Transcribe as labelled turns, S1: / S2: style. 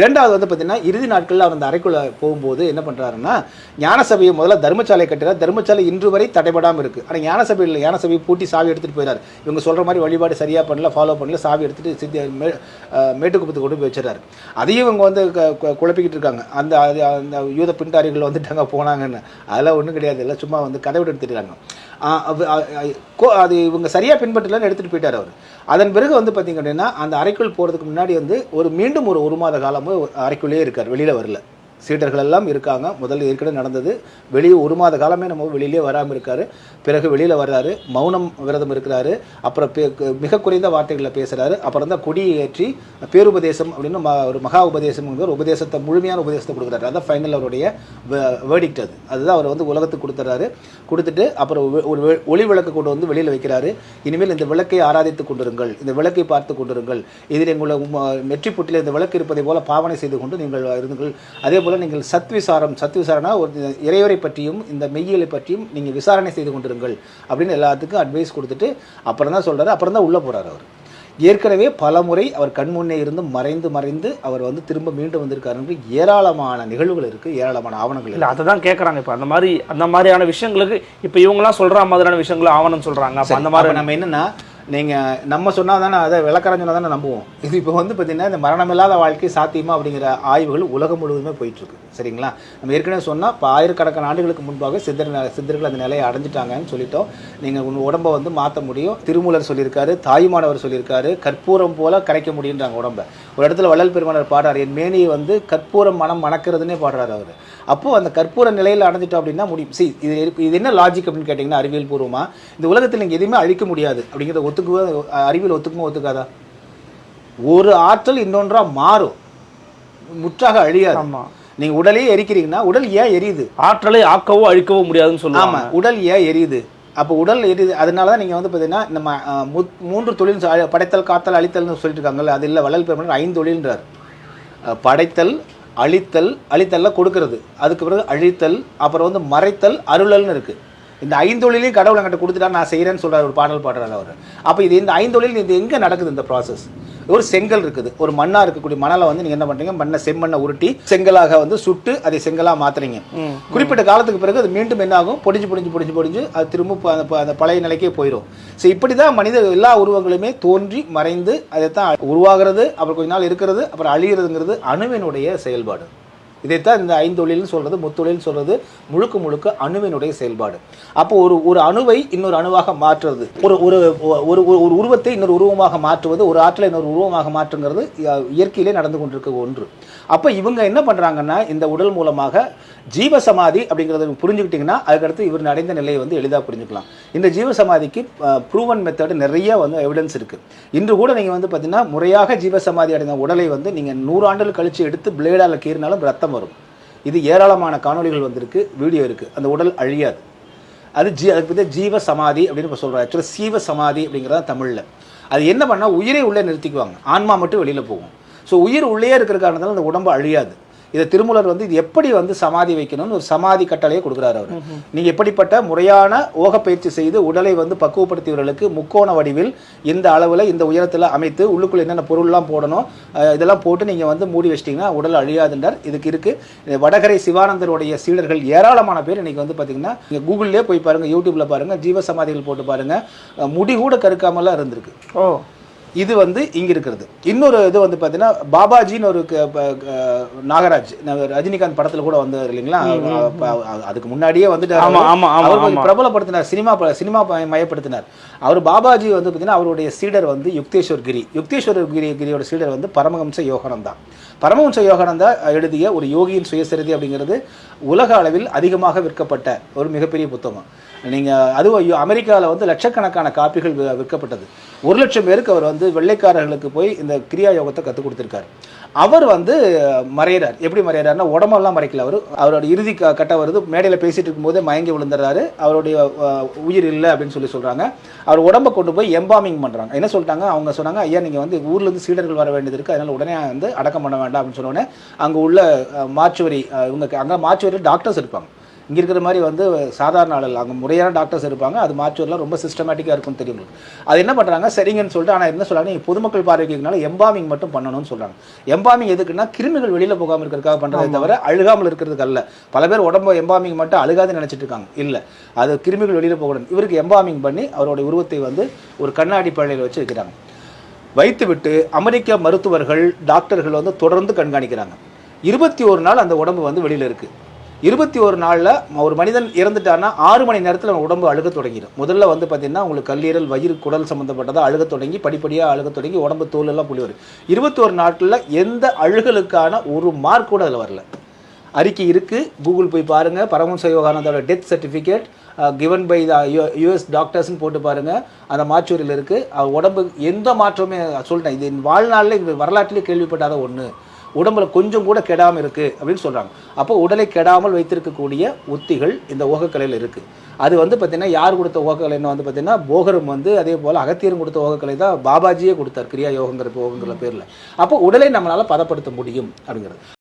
S1: இரண்டாவது வந்து பார்த்தீங்கன்னா இறுதி நாட்களில் அவர் அந்த அறைக்குள்ள போகும்போது என்ன பண்ணுறாருன்னா ஞானசபையை முதல்ல தர்மசாலை கட்டுறார். தர்மசாலை இன்று வரை தடைபடாமல் இருக்குது ஆனால் ஞானசபையில் ஞானசபையை பூட்டி சாவி எடுத்துகிட்டு போயிறாரு. இவங்க சொல்கிற மாதிரி வழிபாடு சரியாக பண்ணல ஃபாலோ பண்ணல சாவி எடுத்துகிட்டு சித்தி மே மேட்டுக்குப்பத்துக்கு கொண்டு போய் வச்சிடறாரு. அதையும் இவங்க வந்து க- குழப்பிக்கிட்டு இருக்காங்க. அந்த அது- அந்த யூத பின்தாரிகள் வந்துட்டாங்க போனாங்கன்னு. அதெல்லாம் ஒன்றும் கிடையாது. இல்லை சும்மா வந்து கதை விட எடுத்துட்டாங்க அது இவங்க சரியாக பின்பற்றலன்னு எடுத்துகிட்டு போயிட்டார் அவர். அதன் பிறகு வந்து பார்த்தீங்க அப்படின்னா அந்த அறைக்குள் போகிறதுக்கு முன்னாடி வந்து ஒரு மீண்டும் ஒரு ஒரு மாத காலமும் அறைக்குள்ளேயே இருக்கார் வெளியில் வரல. சீடர்கள் எல்லாம் இருக்காங்க. முதல்ல ஏற்கனவே நடந்தது. வெளியே ஒரு மாத காலமே நம்ம வெளியிலே வராமல் இருக்காரு. பிறகு வெளியில் வர்றாரு. மௌனம் விரதம் இருக்கிறாரு. அப்புறம் மிக குறைந்த வார்த்தைகளில் பேசுகிறாரு அப்புறம் தான் கொடியை ஏற்றி பேருபதேசம் அப்படின்னு ஒரு மகா உபதேசம் ஒரு உபதேசத்தை முழுமையான உபதேசத்தை கொடுக்குறாரு. அதான் ஃபைனல் அவருடைய வேர்டிக்ட் அது. அதுதான் அவர் வந்து உலகத்துக்கு கொடுத்துறாரு. கொடுத்துட்டு அப்புறம் ஒரு ஒளி விளக்கு கொண்டு வந்து வெளியில் வைக்கிறாரு. இனிமேல் இந்த விளக்கை ஆராதித்து கொண்டிருங்கள். இந்த விளக்கை பார்த்து கொண்டிருங்கள். இதில் உங்களை வெற்றி புட்டில் இந்த விளக்கு இருப்பதை போல பாவனை செய்து கொண்டு நீங்கள் இருந்துங்கள் அதே போல் நீங்கள் சத்விசாரம் சத்விசாரனா ஒரு இறைவரை பற்றியும் இந்த மெய்யியலை பற்றியும் நீங்கள் விசாரணை செய்து கொண்டிருங்கள் அப்படின்னு எல்லாத்துக்கும் அட்வைஸ் கொடுத்துட்டு அப்புறம் தான் சொல்கிறாரு அப்புறம் தான் உள்ளே போகிறார் அவர். ஏற்கனவே பல முறை அவர் கண் முன்னே இருந்து மறைந்து மறைந்து அவர் வந்து திரும்ப மீண்டும் வந்திருக்காரு ஏராளமான நிகழ்வுகள் இருக்குது ஏராளமான ஆவணங்கள்
S2: இல்ல அதை தான் கேட்குறாங்க இப்போ அந்த மாதிரி அந்த மாதிரியான விஷயங்களுக்கு இப்போ இவங்கெல்லாம் சொல்ற மாதிரியான விஷயங்களை ஆவணம் சொல்றாங்க. அப்போ அந்த மாதிரி
S1: நம்ம என்னன்னா நீங்கள் நம்ம சொன்னால் தானே அதை விளக்கரம் சொன்னால் தானே நம்புவோம். இது இப்போ வந்து பார்த்தீங்கன்னா இந்த மரணமில்லாத வாழ்க்கை சாத்தியமா அப்படிங்கிற ஆய்வுகள் உலகம் முழுவதுமே போயிட்டுருக்கு. சரிங்களா? நம்ம ஏற்கனவே சொன்னால் இப்போ ஆயிரக்கணக்கான ஆண்டுகளுக்கு முன்பாக சித்தர் சித்தர்கள் அந்த நிலையை அடைஞ்சிட்டாங்கன்னு சொல்லிட்டோம். நீங்கள் உங்கள் உடம்ப வந்து மாற்ற முடியும். திருமூலர் சொல்லியிருக்காரு தாயுமானவர் சொல்லியிருக்காரு கற்பூரம் போல கரைக்க முடியுன்றாங்க உடம்பை. ஒரு இடத்துல வள்ளல் பெருமானர் பாடுறார் என் மேனியை வந்து கற்பூரம் மனம் மணக்கிறதுனே பாடுறாரு அவர். அப்போது அந்த கற்பூர நிலையில் அடைஞ்சிட்டோம் அப்படின்னா முடியும். சி இது இது என்ன லாஜிக் அப்படின்னு கேட்டிங்கன்னா அறிவியல் பூர்வமாக இந்த உலகத்தில் நீங்கள் எதுவுமே அழிக்க முடியாது அப்படிங்கிறத ஒத்து ஒத்துக்குவா அறிவியல் ஒத்துக்குமா ஒத்துக்காதா? ஒரு ஆற்றல் இன்னொன்றா மாறும். முற்றாக அழியாது. நீங்க உடலையே எரிக்கிறீங்கன்னா உடல் ஏன் எரியுது?
S2: ஆற்றலை ஆக்கவோ அழிக்கவோ முடியாதுன்னு சொல்லுவாங்க.
S1: ஆமா உடல் ஏன் எரியுது? அப்போ உடல் எரியுது அதனால தான் நீங்கள் வந்து பார்த்தீங்கன்னா நம்ம மூன்று தொழில் படைத்தல் காத்தல் அழித்தல்னு சொல்லிட்டு இருக்காங்கல்ல அது இல்லை வள்ளல் பெருமாள் ஐந்து தொழில்ன்றார். படைத்தல் அழித்தல் அழித்தல்ல கொடுக்கறது. அதுக்கு பிறகு அழித்தல் அப்புறம் வந்து மறைத்தல் அருளல்னு இருக்கு. இந்த ஐந்தொழிலையும் கடவுள் என்கிட்ட கொடுத்துட்டா நான் செய்கிறேன்னு சொல்றாரு ஒரு பாடல் பாடுறாரு அவர். அப்போ இது இந்த ஐந்தொழில் இது எங்கே நடக்குது இந்த ப்ராசஸ் ஒரு செங்கல் இருக்குது. ஒரு மண்ணா இருக்கக்கூடிய மணலை வந்து நீங்க என்ன பண்றீங்க? மண்ணை செம்மண்ணை உருட்டி செங்கலாக வந்து சுட்டு அதை செங்கலா மாத்துறீங்க. குறிப்பிட்ட காலத்துக்கு பிறகு அது மீண்டும் என்ன ஆகும்? பொடிஞ்சு பொடிஞ்சு பொடிஞ்சு பொடிஞ்சு அது திரும்ப அந்த பழைய நிலைக்கே போயிடும் ஸோ இப்படி தான் மனித எல்லா உருவங்களுமே தோன்றி மறைந்து அதைத்தான் உருவாகிறது அப்புறம் கொஞ்ச நாள் இருக்கிறது அப்புறம் அழிகிறதுங்கிறது அணுவினுடைய செயல்பாடு. இதைத்தான் இந்த ஐந்தொழில்னு சொல்றது முத்தொழில்னு சொல்றது முழுக்க முழுக்க அணுவினுடைய செயல்பாடு. அப்போ ஒரு ஒரு அணுவை இன்னொரு அணுவாக மாற்றுறது ஒரு ஒரு ஒரு ஒரு ஒரு உருவத்தை இன்னொரு உருவமாக மாற்றுவது ஒரு ஆற்றலை இன்னொரு உருவமாக மாற்றுங்கிறது இயற்கையிலே நடந்து கொண்டிருக்க ஒன்று. அப்போ இவங்க என்ன பண்ணுறாங்கன்னா இந்த உடல் மூலமாக ஜீவசமாதி அப்படிங்கிறத புரிஞ்சுக்கிட்டிங்கன்னா அதுக்கடுத்து இவர் அடைந்த நிலையை வந்து எளிதாக புரிஞ்சுக்கலாம். இந்த ஜீவசமாதிக்கு ப்ரூவன் மெத்தடு நிறைய வந்து எவிடன்ஸ் இருக்குது இன்று கூட நீங்கள் வந்து பார்த்தீங்கன்னா முறையாக ஜீவசமாதி அடைந்த உடலை வந்து நீங்கள் நூறாண்டுகள் கழித்து எடுத்து பிளேடால் கீறினாலும் ரத்தம் வரும். இது ஏராளமான காணொளிகள் வந்திருக்கு வீடியோ இருக்குது அந்த உடல் அழியாது. அது ஜீ அதுக்கு பற்றி ஜீவ சமாதி அப்படின்னு இப்போ சொல்கிறோம் ஆக்சுவலாக சீவ சமாதி அப்படிங்கிறது தமிழில். அது என்ன பண்ணால் உயிரை உள்ளே நிறுத்திக்குவாங்க. ஆன்மா மட்டும் வெளியில் போகும். ஸோ உயிர் உள்ளே இருக்கிற காரணத்தால் அந்த உடம்பு அழியாது. இதை திருமூலர் வந்து இது எப்படி வந்து சமாதி வைக்கணும்னு ஒரு சமாதி கட்டளையை கொடுக்குறாரு அவர். நீங்கள் எப்படிப்பட்ட முறையான ஓகப்பயிற்சி செய்து உடலை வந்து பக்குவப்படுத்தியவர்களுக்கு முக்கோண வடிவில் இந்த அளவில் இந்த உயரத்தில் அமைத்து உள்ளுக்குள்ளே என்னென்ன பொருள்லாம் போடணும் இதெல்லாம் போட்டு நீங்கள் வந்து மூடி வச்சிட்டிங்கன்னா உடல் அழியாதுன்றார். இதுக்கு இருக்குது வடகரை சிவானந்தருடைய சீடர்கள் ஏராளமான பேர் இன்னைக்கு வந்து பார்த்தீங்கன்னா நீங்கள் கூகுள்லேயே போய் பாருங்கள் யூடியூப்பில் பாருங்கள் ஜீவ சமாதிகள் போட்டு பாருங்கள் முடி கூட கருக்காமலாம் இருந்திருக்கு.
S2: ஓ.
S1: இது வந்து இங்க இருக்கிறது. இன்னொரு இது வந்து பார்த்தீங்கன்னா பாபாஜின்னு ஒரு நாகராஜ் ரஜினிகாந்த் படத்துல கூட வந்தார் இல்லைங்களா? அதுக்கு முன்னாடியே வந்துட்டு
S2: ஆமா,
S1: அவர். கொஞ்சம். பிரபலப்படுத்தினார் சினிமா சினிமா மயப்படுத்தினார். அவர் பாபாஜி வந்து பார்த்தீங்கன்னா அவருடைய சீடர் வந்து யுக்தேஸ்வர் கிரி. யுக்தேஸ்வர் கிரி கிரியோட சீடர் வந்து பரமஹம்ச யோகானந்தா பரமஹம்ச யோகானந்தா எழுதிய ஒரு யோகியின் சுயசரிதை அப்படிங்கிறது உலக அளவில் அதிகமாக விற்கப்பட்ட ஒரு மிகப்பெரிய புத்தகம். நீங்கள் அதுவும் அமெரிக்காவில் வந்து லட்சக்கணக்கான காப்பிகள் விற்கப்பட்டது. ஒரு லட்சம் பேருக்கு அவர் வந்து வெள்ளைக்காரர்களுக்கு போய் இந்த கிரியா யோகத்தை கற்றுக் கொடுத்துருக்காரு. அவர் வந்து மறையிறார். எப்படி மறையிறாருன்னா உடம்பெல்லாம் மறைக்கல அவர். அவரோட இறுதி க- கட்ட வருது. மேடையில் பேசிகிட்டு இருக்கும்போதே மயங்கி விழுந்துடுறாரு அவருடைய உயிர் இல்லை அப்படின்னு சொல்லி சொல்கிறாங்க அவர் உடம்பை கொண்டு போய் எம்பாமிங் பண்ணுறாங்க என்ன சொல்லிட்டாங்க? அவங்க சொன்னாங்க ஐயா நீங்கள் வந்து ஊர்லேருந்து சீடர்கள் வர வேண்டியது இருக்குது அதனால் உடனே வந்து அடக்கம் பண்ண வேண்டாம் அப்படின்னு சொன்னோடனே அங்கே உள்ள மாச்சுவரி இவங்க அங்கே மாச்சுவரி டாக்டர்ஸ் இருப்பாங்க. இங்கே இருக்கிற மாதிரி வந்து சாதாரண ஆள் இல்லை அங்கே முறையான டாக்டர்ஸ் இருப்பாங்க. அது மாச்சூர்லாம் ரொம்ப சிஸ்டமேட்டிக்காக இருக்கும்னு தெரியும். அது என்ன பண்ணுறாங்க சரிங்கன்னு சொல்லிட்டு ஆனால் என்ன சொல்கிறாங்க நீங்க பொதுமக்கள் பார்வைக்குனால எம்பாமிங் மட்டும் பண்ணணும்னு சொல்கிறாங்க எம்பாமிங் எதுக்குன்னா கிருமிகள் வெளியில் போகாமல் இருக்கிறதுக்காக பண்ணுறதே தவிர அழுகாமல் இருக்கிறதுக்கு அல்ல. பல பேர் உடம்பு எம்பாமிங் மட்டும் அழுகாதுன்னு நினச்சிட்டு இருக்காங்க. இல்லை. அது கிருமிகள் வெளியில் போகணும் இவருக்கு எம்பாமிங் பண்ணி அவருடைய உருவத்தை வந்து ஒரு கண்ணாடி பள்ளியில் வச்சு வைக்கிறாங்க. வைத்துவிட்டு அமெரிக்க மருத்துவர்கள் டாக்டர்கள் வந்து தொடர்ந்து கண்காணிக்கிறாங்க. இருபத்தி ஒரு நாள் அந்த உடம்பு வந்து வெளியில் இருக்குது இருபத்தி ஒரு நாளில் ஒரு மனிதன் இறந்துட்டான்னா ஆறு மணி நேரத்தில் அவன் உடம்பு அழுக தொடங்கிடும். முதல்ல வந்து பார்த்தீங்கன்னா உங்களுக்கு கல்லீரல் வயிறு குடல் சம்மந்தப்பட்டதாக அழுக தொடங்கி படிப்படியாக அழுக தொடங்கி உடம்பு தோலெல்லாம் புள்ளி வரும். இருபத்தி ஒரு நாட்களில் எந்த அழுகலுக்கான ஒரு மார்க் கூட அதில் வரல. அறிக்கை இருக்குது கூகுள் போய் பாருங்கள் Paramahamsa யோகானந்தோட death certificate given by the US டாக்டர்ஸ்னு போட்டு பாருங்கள் அந்த மாச்சூரில் இருக்குது உடம்பு எந்த மாற்றமே சொல்லிட்டேன் இது என் வாழ்நாளில் இது வரலாற்றிலே கேள்விப்பட்டாத ஒன்று உடம்புல கொஞ்சம் கூட கெடாமல் இருக்குது அப்படின்னு சொல்கிறாங்க அப்போ உடலை கெடாமல் வைத்திருக்கக்கூடிய உத்திகள் இந்த ஓகக்கலையில் இருக்குது அது வந்து பார்த்திங்கன்னா யார் கொடுத்த ஓகக்கலைன்னு வந்து பார்த்திங்கன்னா போகரும் வந்து அதே போல் அகத்தியரும் கொடுத்த ஓகக்கலை தான் பாபாஜியே கொடுத்தார் கிரியா யோகங்கிற யோகங்கிற பேரில். அப்போ உடலை நம்மளால் பதப்படுத்த முடியும் அப்படிங்கிறது.